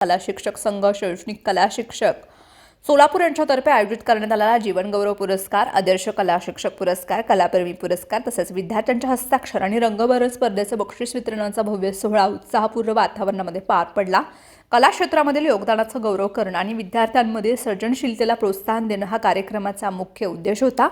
कला शिक्षक संघ शैक्षणिक कला शिक्षक. सोलापूर यांच्यातर्फे आयोजित करण्यात आलेला जीवनगौरव पुरस्कार आदर्श कला शिक्षक पुरस्कार कलाप्रेमी पुरस्कार तसेच विद्यार्थ्यांच्या हस्ताक्षर आणि रंगभरण स्पर्धेचं बक्षीस वितरणाचा भव्य सोहळा उत्साहपूर्ण वातावरणामध्ये पार पडला. कला क्षेत्रामधील योगदानाचा गौरव करणं आणि विद्यार्थ्यांमध्ये सर्जनशीलतेला प्रोत्साहन देणं हा कार्यक्रमाचा मुख्य उद्देश होता.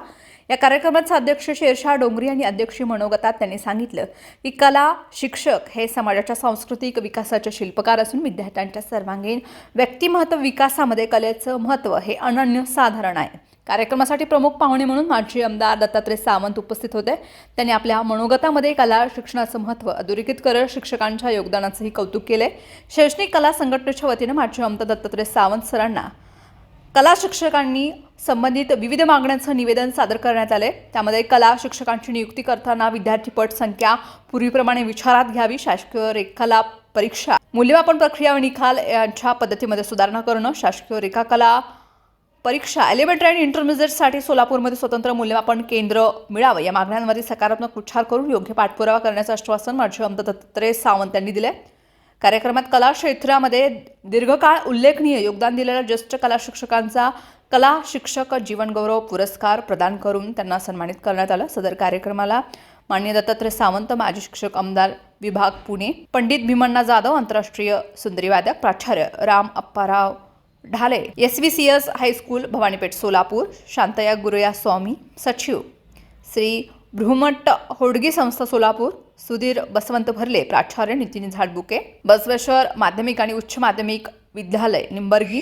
या कार्यक्रमाचा अध्यक्ष शेरशाह डोंगरी आणि अध्यक्ष मनोगतात त्यांनी सांगितलं की कला शिक्षक हे समाजाच्या सांस्कृतिक विकासाचे शिल्पकार असून विद्यार्थ्यांच्या सर्वांगीण व्यक्तिमत्व विकासामध्ये कलेचं महत्त्व हे अनन्यसाधारण आहे. कार्यक्रमासाठी प्रमुख पाहुणे म्हणून माजी आमदार दत्तात्रय सावंत उपस्थित होते. त्यांनी आपल्या मनोगतामध्ये कला शिक्षणाचं महत्त्व अधोरेखित करत शिक्षकांच्या योगदानाचंही कौतुक केले शैक्षणिक कला संघटनेच्या वतीनं माजी आमदार दत्तात्रय सावंत सरांना कला शिक्षकांनी संबंधित विविध मागण्यांचं निवेदन सादर करण्यात आले. त्यामध्ये कला शिक्षकांची नियुक्ती करताना विद्यार्थी पट संख्या पूर्वीप्रमाणे विचारात घ्यावी शासकीय रेखाला परीक्षा मूल्यमापन प्रक्रिया व निकाल यांच्या पद्धतीमध्ये सुधारणा करणं शासकीय रेखाकला परीक्षा एलिमेंटरी आणि इंटरमिजिएटसाठी सोलापूरमध्ये स्वतंत्र मूल्यमापन केंद्र मिळावं या मागण्यांवरती सकारात्मक उच्चार करून योग्य पाठपुरावा करण्याचं आश्वासन माजी आमदार दत्तात्रय सावंत यांनी दिले. कार्यक्रमात कला क्षेत्रामध्ये दीर्घकाळ उल्लेखनीय योगदान दिलेल्या ज्येष्ठ कला शिक्षकांचा कला शिक्षक जीवनगौरव पुरस्कार प्रदान करून त्यांना सन्मानित करण्यात आलं. सदर कार्यक्रमाला मान्य दत्तात्रय सावंत माजी शिक्षक आमदार विभाग पुणे पंडित भीमण्णा जाधव आंतरराष्ट्रीय सुंदरीवादक प्राचार्य Ram Apparao Dhale S V C S high school Bhavanipeth Solapur Shantaya Guruya Swami सचिव श्री भ्रुमट होडगी संस्था सोलापूर सुधीर बसवंत भरले प्राचार्य नितीन झाडबुके बसवेश्वर माध्यमिक आणि उच्च माध्यमिक विद्यालय निंबर्गी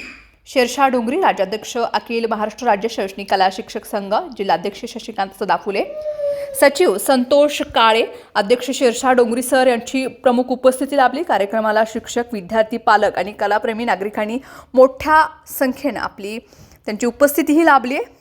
शेरशाह डोंगरी राज्याध्यक्ष अखिल महाराष्ट्र राज्य शैक्षणिक कला शिक्षक संघ जिल्हाध्यक्ष शशिकांत सदाफुले सचिव संतोष काळे अध्यक्ष शेरशाह डोंगरी सर यांची प्रमुख उपस्थिती लाभली. कार्यक्रमाला शिक्षक विद्यार्थी पालक आणि कलाप्रेमी नागरिकांनी मोठ्या संख्येनं आपली त्यांची उपस्थितीही लाभली आहे